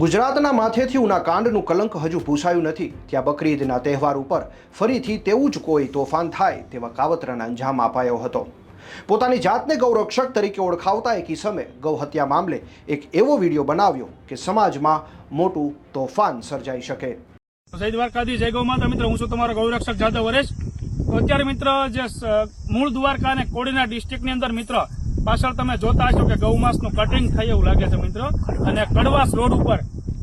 ગુજરાતના માથેથી ઉના કાંડનું કલંક હજુ ભૂસાયું નથી. ત્યાં બકરી ઈદના તહેવાર ઉપર ફરીથી તેવું જ કોઈ તોફાન થાય તેવા કાવતરાના અંજામ અપાયો હતો. પોતાની જાતને ગૌરક્ષક તરીકે ઓળખાવતા એક ઈસમે ગૌહત્યા મામલે એક એવો વીડિયો બનાવ્યો કે સમાજમાં મોટું તોફાન સર્જાઈ શકે. જય દ્વારકાધી જય માતા. મિત્ર, હું છું તમારો ગૌરક્ષક જાદવ વરેશ અત્યારે મિત્ર, જે મૂળ દ્વારકા અને કોડીના ડિસ્ટ્રિક્ટની અંદર મિત્ર પાછળ તમે જોતા હશો કે ગૌમાંસનું કટિંગ થાય એવું લાગે છે મિત્ર. અને કડવાસ રોડ ઉપર,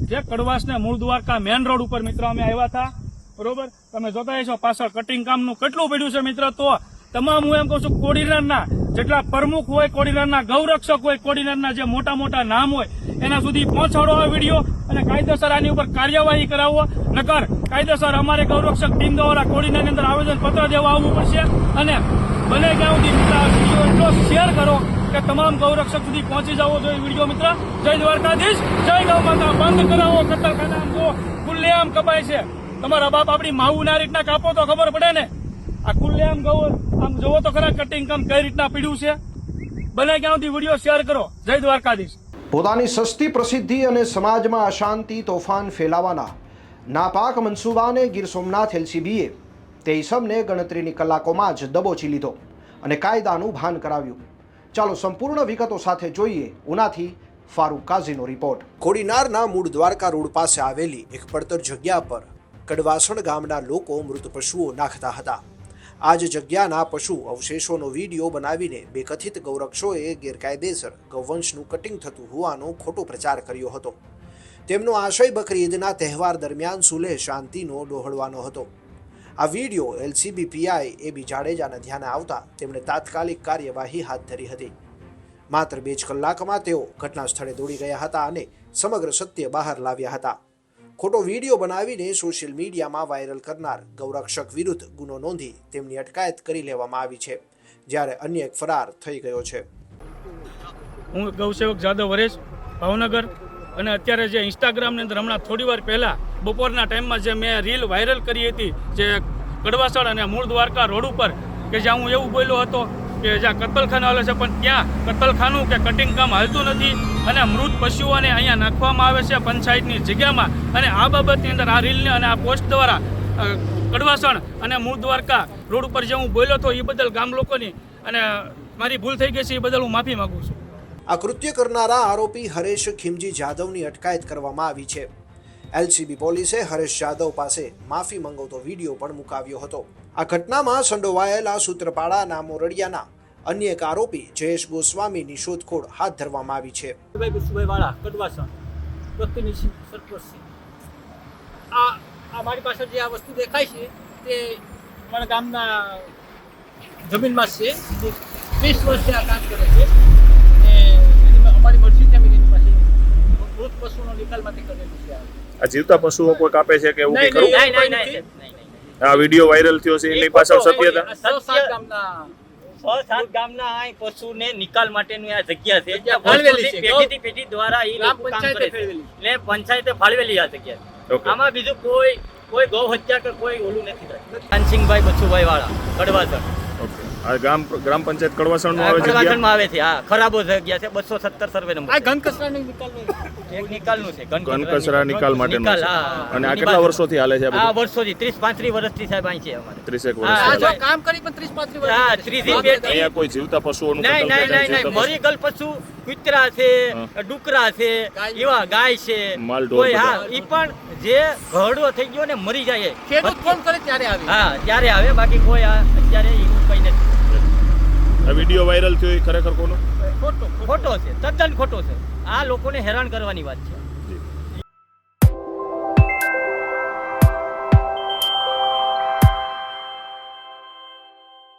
જે કડવાસ ને મૂળ દ્વારકા મેન રોડ ઉપર મિત્ર અમે આવ્યા હતા. બરોબર? તમે જોતા હશો પાછળ કટિંગ કામનું કેટલું પડ્યું છે મિત્ર. તો તમામ હું એમ કહું છું, કોડીનારના જેટલા પ્રમુખ હોય, કોડીનારના ગૌરક્ષક હોય, કોડીનારના જે મોટા મોટા નામ હોય, એના સુધી પહોંચાડો આ વીડિયો અને કાયદેસર આની ઉપર કાર્યવાહી કરાવો. નકર કાયદેસર અમારે ગૌરક્ષક ટીમ દ્વારા કોડીનારની અંદર આવેદન પત્ર દેવા આવવું પડશે. અને બને ત્યાં સુધી મિત્રો એટલો શેર કરો કે તમામ ગૌરક્ષક સુધી પહોંચી જવો જોઈએ વીડિયો મિત્ર. જય દ્વારકાધીશ, જય ગૌ માતા. બંધ કરાવો કતલખાના આમ જો ખુલ્લેઆમ કપાય છે. તમારા બાપ આપણી માવું રીતના કાપો તો ખબર પડે ને? આ ખુલ્લેઆમ ગૌ, આમ જોવો તો ખરા કટિંગ કામ કઈ રીતના પીડ્યું છે? બને ક્યાં સુધી વીડિયો શેર કરો. જય દ્વારકાધીશ. પોતાની સસ્તી પ્રસિદ્ધિ અને સમાજમાં અશાંતિ તોફાન ફેલાવાના. નાપાક મનસુબાને ગીર સોમનાથ એલસીબીએ તે ઈસમને ગણતરીની કલાકોમાં જ દબોચી લીધો અને કાયદાનું ભાન કરાવ્યું. ચાલો સંપૂર્ણ વિગતો સાથે જોઈએ ઉનાથી ફારૂક કાઝીનો રિપોર્ટ. કોડીનારના મૂળ દ્વારકા રોડ પાસે આવેલી એક પડતર જગ્યા પર કડવાસણ ગામના લોકો મૃત પશુઓ નાખતા હતા. આ જ જગ્યાના પશુ અવશેષોનો વીડિયો બનાવીને બે કથિત ગૌરક્ષોએ ગેરકાયદેસર ગૌવંશનું કટિંગ થતું હોવાનો ખોટો પ્રચાર કર્યો હતો. તેમનો આશય બકરી ઈદના તહેવાર દરમિયાન સુલેહ શાંતિનો ડોહળવાનો હતો. આ video LCB PI A B જાડેજાના ધ્યાને આવતા તેમણે તાત્કાલિક કાર્યવાહી હાથ ધરી હતી. માત્ર બે જ કલાકમાં તેઓ ઘટના સ્થળે દોડી ગયા હતા અને સમગ્ર સત્ય બહાર લાવ્યા હતા. ખોટો વીડિયો બનાવીને સોશિયલ મીડિયામાં વાયરલ કરનાર ગૌરક્ષક વિરુદ્ધ ગુનો નોંધી તેમની અટકાયત કરી લેવામાં આવી છે, જ્યારે અન્ય એક ફરાર થઈ ગયો છે. હું ગૌસેવક જાદવ વરેશ ભાવનગર અને અત્યારે જે ઇન્સ્ટાગ્રામની અંદર હમણાં થોડી વાર પહેલાં બપોરના ટાઈમમાં જે મેં રીલ વાયરલ કરી હતી, જે કડવાસળ અને મૂળ દ્વારકા રોડ ઉપર, કે જ્યાં હું એવું બોલ્યો હતો કે જ્યાં કતલખાના હાલે છે, પણ ત્યાં કતલખાનું કે કટિંગ કામ હાલતું નથી અને મૃત પશુઓને અહીંયા નાખવામાં આવે છે પંચાયતની જગ્યામાં. અને આ બાબતની અંદર આ રીલને અને આ પોસ્ટ દ્વારા કડવાસણ અને મૂળ દ્વારકા રોડ ઉપર જે હું બોલ્યો હતો, એ બદલ ગામ લોકોની, અને મારી ભૂલ થઈ ગઈ છે, એ બદલ હું માફી માગું છું. આ કૃત્ય કરનારા આરોપી હરેશ ખીમજી જાદવની અટકાયત કરવામાં આવી છે. એલસીબી પોલીસે હરેશ જાદવ પાસે માફી મંગાવતો વીડિયો પણ મુકાવ્યો હતો. આ ઘટનામાં સંડોવાયેલા સૂત્રપાડાના મોરડિયાના અન્ય એક આરોપી જયેશ ગોસ્વામીની શોધખોળ હાથ ધરવામાં આવી છે. આ આ મારી પાસે જે આ વસ્તુ દેખાય છે, તે મારા ગામના જમીનમાં છે. જે ત્રીસ વર્ષથી આ કામ કરે છે. ને અમારી મરજી છે એની મૃત પશુનો નિકાલ માટે કરેલું છે આ. આ જીવતા પશુઓ કોઈ કાપે છે કે એવું કંઈ ખરું. આ વીડિયો વાયરલ થયો છે એની પાછળ સત્યતા? આ સાત ગામના છ સાત ગામના આ પશુને નિકાલ માટેની આ જગ્યા છે. પેટી પેઢીથી પેઢી દ્વારા એ લોકો કામ કરે છે. એટલે પંચાયતે ફાળવેલી આ જગ્યા. આમાં બીજું કોઈ કોઈ ગૌ હત્યા કે કોઈ ઓલું નથી થતું. કાનસિંહભાઈ બચુભાઈ વાળા કડવાસર ઓકે. આ ગ્રામ ગ્રામ પંચાયત કડવાસણમાં આવે જગ્યા કડવાસરમાં આવે છે. હા ખરાબો જગ્યા છે. બસો સર્વે નંબર આ ઘન કચરાનો નિકાલ એક નિકાલનું છે. ઘન કચરા નિકાલ માટેનું અને આ કેટલા. વર્ષોથી હાલે છે આ વર્ષોથી ત્રીસ પાંત્રીસ વર્ષથી સાહેબ અહીં છે અમારે. ત્રીસેક હા, આ જો કામ કરી પણ ત્રીસ પાંત્રીસ હા, વર્ષ ત્રીસી પેઢી. અહીંયા કોઈ જીવતા પશુઓનું નહીં નહીં નહીં મરી ગયેલ પશુ કૂતરા છે ડુકરા છે એવા ગાય છે. કોઈ હા એ પણ જે ઘરડો થઈ ગયો ને મરી જાય ખેડૂત ફોન કરે ત્યારે આવે? હા ત્યારે આવે. બાકી કોઈ આ અત્યારે એવું કઈ નથી. આ વીડિયો વાયરલ થયો એ ખરેખર કોનો? ખોટો. ખોટો છે તદ્દન ખોટો છે. આ લોકોને હેરાન કરવાની વાત છે.